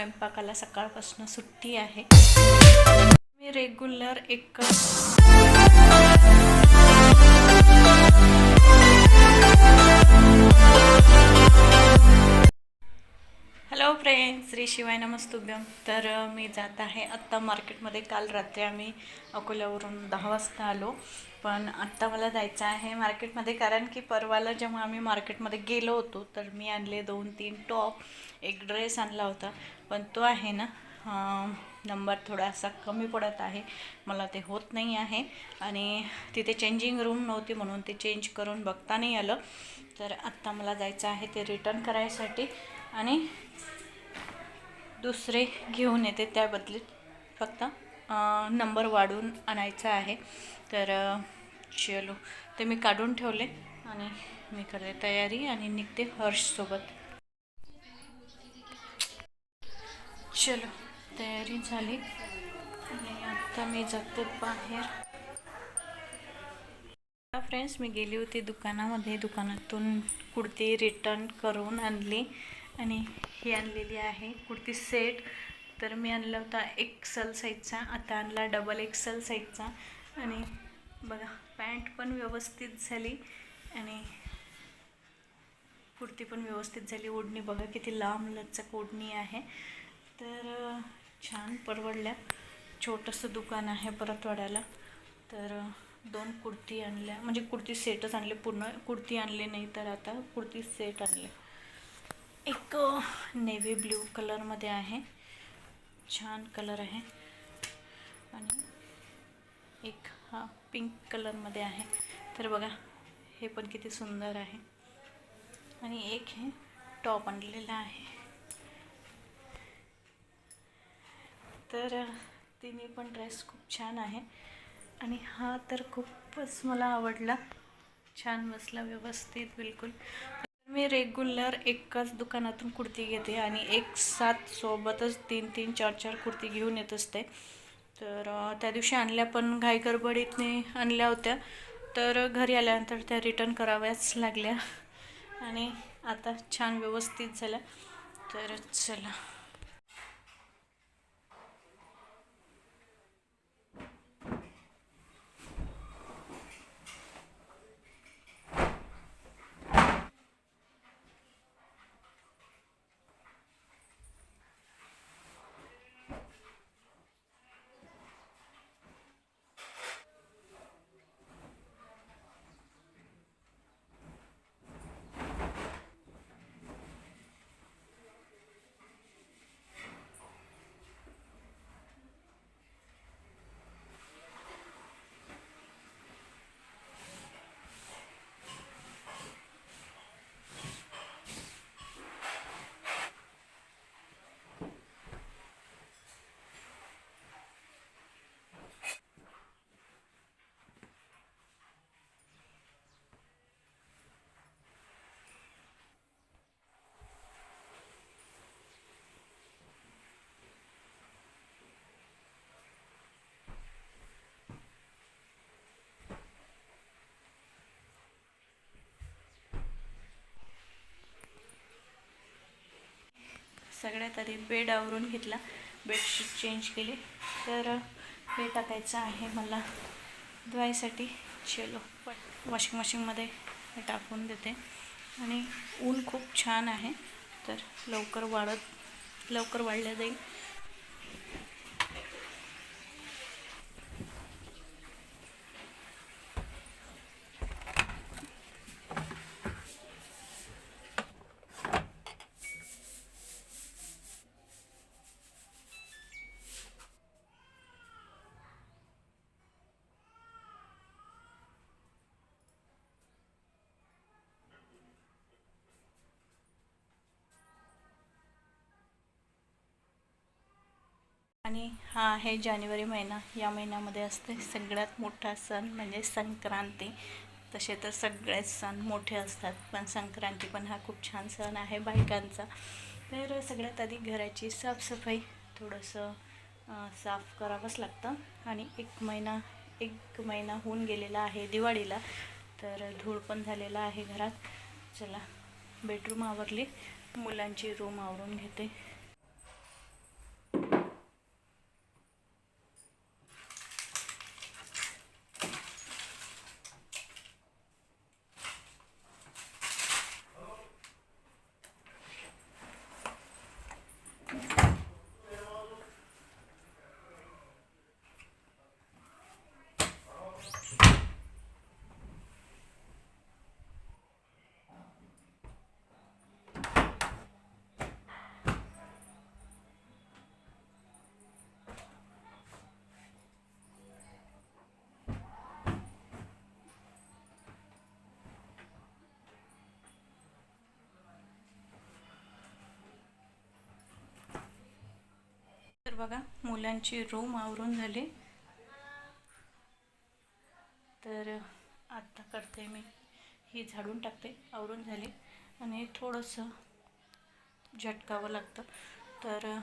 स्वयंपाकाला सकाळपासून सुट्टी आहे. मी रेग्युलर एक हॅलो फ्रेंड श्री शिवाय नमस्तुभ्यम. तर मी जात आहे आत्ता मार्केटमध्ये. काल रात्री आम्ही अकोल्यावरून दहा वाजता आलो. पण आत्ता मला जायचं आहे मार्केटमध्ये कारण की परवाला जेव्हा आम्ही मार्केटमध्ये गेलो होतो तर मी आणले दोन तीन टॉप. एक ड्रेस आणला होता. पण तो आहे ना नंबर थोडासा कमी पडत आहे. मला ते होत नाही आहे. आणि तिथे चेंजिंग रूम नव्हती म्हणून ते चेंज करून बघता नाही आलं. तर आत्ता मला जायचं आहे ते रिटर्न करायसाठी. आणि दुसरे घेऊन येते त्या बदलीत फक्त नंबर वाढून आणायचा आहे. तर चलो. ते मी काढून ठेवले आणि मी करते तयारी आणि निघते हर्षसोबत चलो. तयारी झाली. आणि आता मी जाते बाहेर. फ्रेंड्स मी गेली होती दुकानामध्ये. दुकानातून कुर्ती रिटर्न करून आणली. आणि ही आणलेली आहे कुर्ती सेट. तर मी आणला होता एक्सल साईजचा आता आणला डबल एक्सल साईजचा आणि बघा पॅन्ट पण व्यवस्थित झाली आणि कुर्ती पण व्यवस्थित झाली. ओढणी बघा किती लांब लचक ओढणी आहे. तर छान परवडल्या. छोटंसं दुकान आहे परतवाड्याला. तर दोन कुर्ती आणल्या. म्हणजे कुर्ती सेटच आणले पूर्ण. कुर्ती आणले नाही तर आता कुर्ती सेट आणले. एक नेव्ही ब्ल्यू कलरमध्ये आहे. छान कलर आहे. आणि एक हा पिंक कलरमध्ये आहे. तर बघा हे पण किती सुंदर आहे. आणि एक हे टॉप आणलेला आहे. तर तिन्ही पण ड्रेस खूप छान आहे. आणि हा तर खूपच मला आवडला. छान बसला व्यवस्थित बिलकुल. मी रेग्युलर एकाच दुकानातून कुर्ती घेते आणि एक साथ सोबतच तीन तीन चार चार कुर्ती घेऊन येत असते. तर त्या दिवशी आणल्या पण घाई गडबडीतने आणल्या होत्या. तर घरी आल्यानंतर त्या रिटर्न कराव्याच लागल्या. आणि आता छान व्यवस्थित झाल्या. तर चला. सगळ्यात आधी बेड आवरून घेतला. बेडशीट चेंज केली. तर हे टाकायचं आहे मला. धुवायसाठी चेलो पण वॉशिंग मशीनमध्ये हे टाकून देते. आणि ऊन खूप छान आहे. तर लवकर वाढत लवकर वाढलं जाईल. आणि हा आहे जानेवारी महिना या महिन्यामध्ये असते सगळ्यात मोठा सण म्हणजे संक्रांती. तसे तर सगळेच सण मोठे असतात पण संक्रांती पण हा खूप छान सण आहे बायकांचा. तर सगळ्यात आधी घराची साफसफाई थोडंसं साफ करावंच लागतं. आणि एक महिना एक महिना होऊन गेलेला आहे दिवाळीला तर धूळ पण झालेला आहे घरात. चला बेडरूम आवरली. मुलांची रूम आवरून घेते. बघा मुलांची रूम आवरून झाली. तर आत्ता करते मी. ही झाडून टाकते आवरून झाली. आणि थोडंसं झटकावं लागतं. तर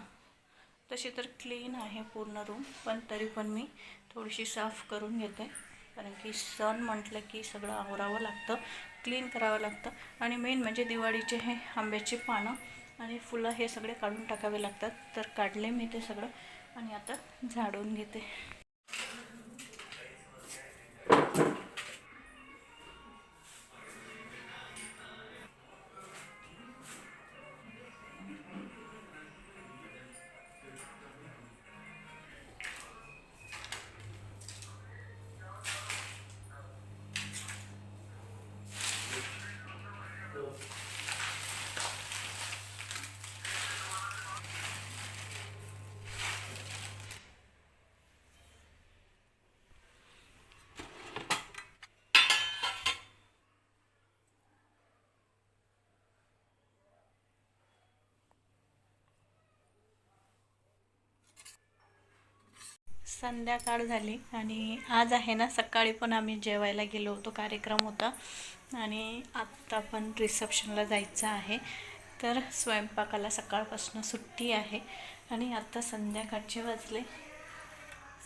तशी तर क्लीन आहे पूर्ण रूम पण तरी पण मी थोडीशी साफ करून घेते. कारण की सण म्हटलं की सगळं आवरावं लागतं क्लीन करावं लागतं. आणि मेन म्हणजे दिवाळीचे हे आंब्याची पानं आणि फुलं हे सगळे काढून टाकावे लागतात. तर काढले मी ते सगळं आणि आता झाडून घेते. संध्याकाळ झाली आणि आज आहे ना सकाळी पण आम्ही जेवायला गेलो होतो कार्यक्रम होता. आणि आत्ता पण रिसेप्शनला जायचं आहे. तर स्वयंपाकाला सकाळपासून सुट्टी आहे. आणि आत्ता संध्याकाळचे वाजले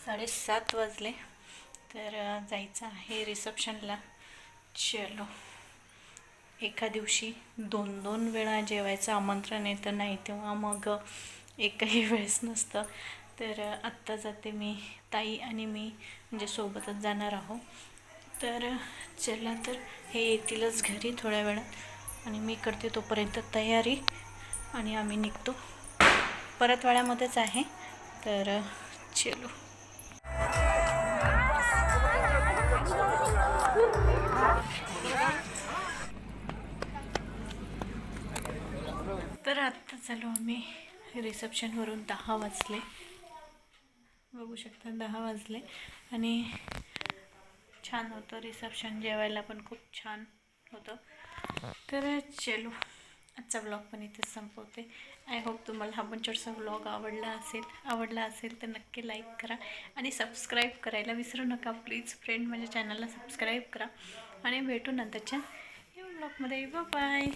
साडेसात वाजले. तर जायचं आहे रिसेप्शनला. चलो. एका दिवशी दोन दोन वेळा जेवायचं आमंत्रण येतं नाही तेव्हा मग एकही वेळेस नसतं. तर आत्ता जाते मी ताई आणि मी म्हणजे सोबतच जाणार आहो तर चला तर हे येतीलच घरी थोड्या वेळात. आणि मी करते तोपर्यंत तयारी आणि आम्ही निघतो. परतवाड्यामध्येच आहे. तर चलो. तर आत्ता चालू आम्ही रिसेप्शनवरून दहा वाजले. बघू शकता दहा वाजले. आणि छान होतं रिसेप्शन जेवायला पण खूप छान होतं. तर चलो आजचा ब्लॉग पण इथेच संपवते. आय होप तुम्हाला हा पण छोटासा ब्लॉग आवडला असेल आवडला असेल तर नक्की लाईक करा. आणि सबस्क्राईब करायला विसरू नका प्लीज फ्रेंड माझ्या चॅनलला सबस्क्राईब करा. आणि भेटू नंतरच्या ब्लॉगमध्ये बाय